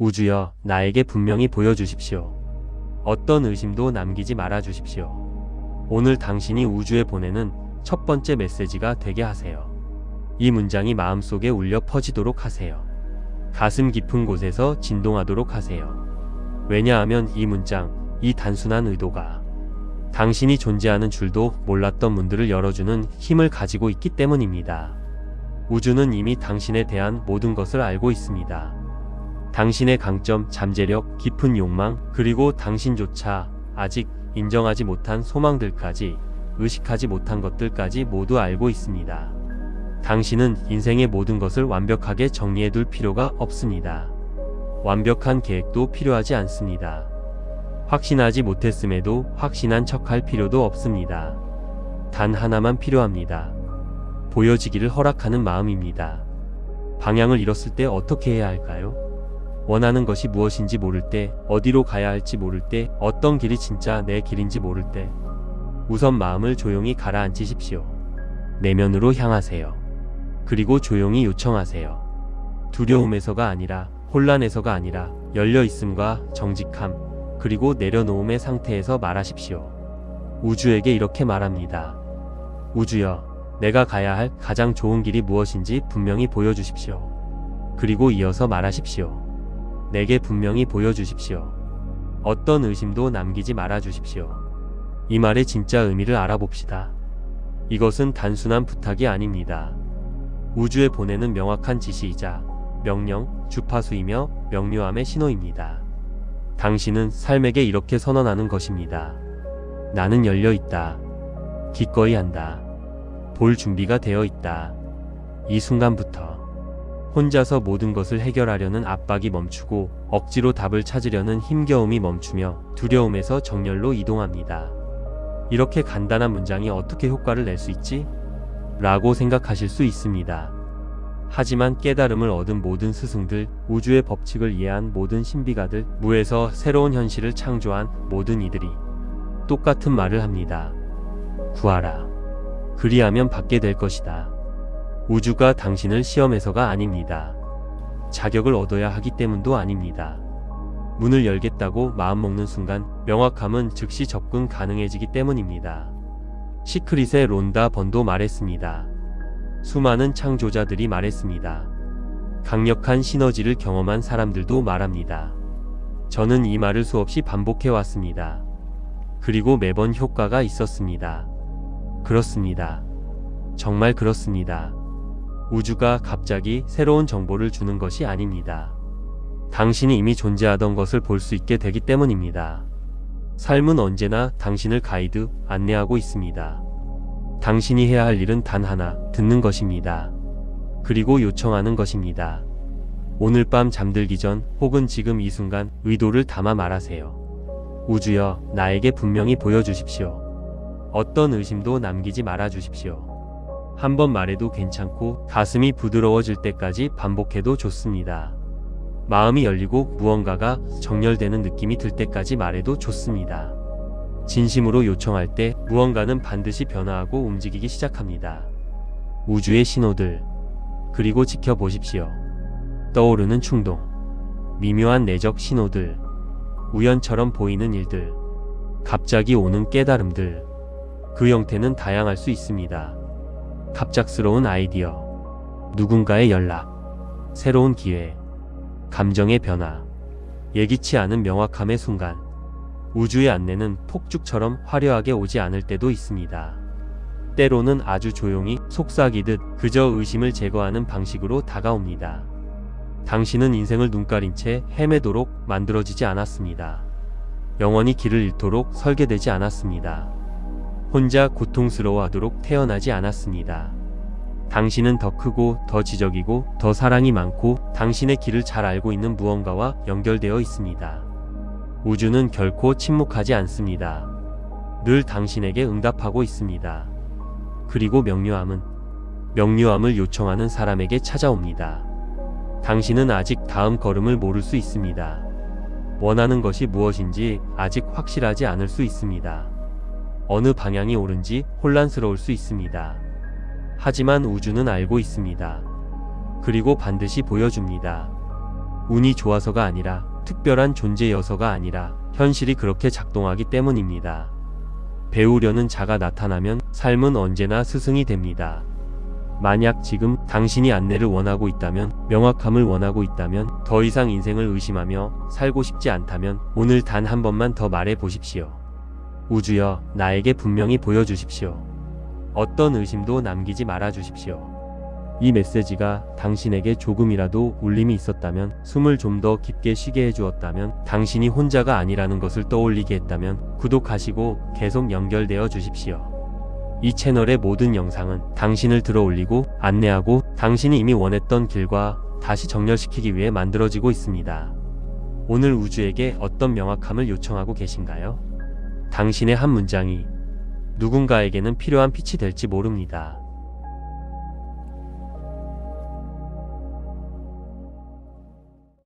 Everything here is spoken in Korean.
우주여, 나에게 분명히 보여주십시오. 어떤 의심도 남기지 말아 주십시오. 오늘 당신이 우주에 보내는 첫 번째 메시지가 되게 하세요. 이 문장이 마음속에 울려 퍼지도록 하세요. 가슴 깊은 곳에서 진동하도록 하세요. 왜냐하면 이 문장, 이 단순한 의도가 당신이 존재하는 줄도 몰랐던 문들을 열어주는 힘을 가지고 있기 때문입니다. 우주는 이미 당신에 대한 모든 것을 알고 있습니다. 당신의 강점, 잠재력, 깊은 욕망, 그리고 당신조차 아직 인정하지 못한 소망들까지 의식하지 못한 것들까지 모두 알고 있습니다. 당신은 인생의 모든 것을 완벽하게 정리해 둘 필요가 없습니다. 완벽한 계획도 필요하지 않습니다. 확신하지 못했음에도 확신한 척할 필요도 없습니다. 단 하나만 필요합니다. 보여지기를 허락하는 마음입니다. 방향을 잃었을 때 어떻게 해야 할까요? 원하는 것이 무엇인지 모를 때, 어디로 가야 할지 모를 때, 어떤 길이 진짜 내 길인지 모를 때, 우선 마음을 조용히 가라앉히십시오. 내면으로 향하세요. 그리고 조용히 요청하세요. 두려움에서가 아니라, 혼란에서가 아니라, 열려있음과 정직함, 그리고 내려놓음의 상태에서 말하십시오. 우주에게 이렇게 말합니다. 우주여, 내가 가야 할 가장 좋은 길이 무엇인지 분명히 보여주십시오. 그리고 이어서 말하십시오. 내게 분명히 보여주십시오. 어떤 의심도 남기지 말아 주십시오. 이 말의 진짜 의미를 알아봅시다. 이것은 단순한 부탁이 아닙니다. 우주에 보내는 명확한 지시이자 명령, 주파수이며 명료함의 신호입니다. 당신은 삶에게 이렇게 선언하는 것입니다. 나는 열려 있다. 기꺼이 한다. 볼 준비가 되어 있다. 이 순간부터 혼자서 모든 것을 해결하려는 압박이 멈추고 억지로 답을 찾으려는 힘겨움이 멈추며 두려움에서 정열로 이동합니다. 이렇게 간단한 문장이 어떻게 효과를 낼 수 있지? 라고 생각하실 수 있습니다. 하지만 깨달음을 얻은 모든 스승들, 우주의 법칙을 이해한 모든 신비가들, 무에서 새로운 현실을 창조한 모든 이들이 똑같은 말을 합니다. 구하라. 그리하면 받게 될 것이다. 우주가 당신을 시험해서가 아닙니다. 자격을 얻어야 하기 때문도 아닙니다. 문을 열겠다고 마음먹는 순간 명확함은 즉시 접근 가능해지기 때문입니다. 시크릿의 론다 번도 말했습니다. 수많은 창조자들이 말했습니다. 강력한 시너지를 경험한 사람들도 말합니다. 저는 이 말을 수없이 반복해 왔습니다. 그리고 매번 효과가 있었습니다. 그렇습니다. 정말 그렇습니다. 우주가 갑자기 새로운 정보를 주는 것이 아닙니다. 당신이 이미 존재하던 것을 볼 수 있게 되기 때문입니다. 삶은 언제나 당신을 가이드, 안내하고 있습니다. 당신이 해야 할 일은 단 하나, 듣는 것입니다. 그리고 요청하는 것입니다. 오늘 밤 잠들기 전 혹은 지금 이 순간 의도를 담아 말하세요. 우주여, 나에게 분명히 보여주십시오. 어떤 의심도 남기지 말아 주십시오. 한 번 말해도 괜찮고 가슴이 부드러워질 때까지 반복해도 좋습니다. 마음이 열리고 무언가가 정렬되는 느낌이 들 때까지 말해도 좋습니다. 진심으로 요청할 때 무언가는 반드시 변화하고 움직이기 시작합니다. 우주의 신호들, 그리고 지켜보십시오. 떠오르는 충동, 미묘한 내적 신호들, 우연처럼 보이는 일들, 갑자기 오는 깨달음들, 그 형태는 다양할 수 있습니다. 갑작스러운 아이디어, 누군가의 연락, 새로운 기회, 감정의 변화, 예기치 않은 명확함의 순간, 우주의 안내는 폭죽처럼 화려하게 오지 않을 때도 있습니다. 때로는 아주 조용히 속삭이듯 그저 의심을 제거하는 방식으로 다가옵니다. 당신은 인생을 눈 가린 채 헤매도록 만들어지지 않았습니다. 영원히 길을 잃도록 설계되지 않았습니다. 혼자 고통스러워하도록 태어나지 않았습니다. 당신은 더 크고 더 지적이고 더 사랑이 많고 당신의 길을 잘 알고 있는 무언가와 연결되어 있습니다. 우주는 결코 침묵하지 않습니다. 늘 당신에게 응답하고 있습니다. 그리고 명료함은 명료함을 요청하는 사람에게 찾아옵니다. 당신은 아직 다음 걸음을 모를 수 있습니다. 원하는 것이 무엇인지 아직 확실하지 않을 수 있습니다. 어느 방향이 옳은지 혼란스러울 수 있습니다. 하지만 우주는 알고 있습니다. 그리고 반드시 보여줍니다. 운이 좋아서가 아니라 특별한 존재여서가 아니라 현실이 그렇게 작동하기 때문입니다. 배우려는 자가 나타나면 삶은 언제나 스승이 됩니다. 만약 지금 당신이 안내를 원하고 있다면, 명확함을 원하고 있다면, 더 이상 인생을 의심하며 살고 싶지 않다면 오늘 단 한 번만 더 말해 보십시오. 우주여, 나에게 분명히 보여주십시오. 어떤 의심도 남기지 말아 주십시오. 이 메시지가 당신에게 조금이라도 울림이 있었다면, 숨을 좀 더 깊게 쉬게 해주었다면, 당신이 혼자가 아니라는 것을 떠올리게 했다면, 구독하시고 계속 연결되어 주십시오. 이 채널의 모든 영상은 당신을 들어 올리고 안내하고 당신이 이미 원했던 길과 다시 정렬시키기 위해 만들어지고 있습니다. 오늘 우주에게 어떤 명확함을 요청하고 계신가요? 당신의 한 문장이 누군가에게는 필요한 빛이 될지 모릅니다.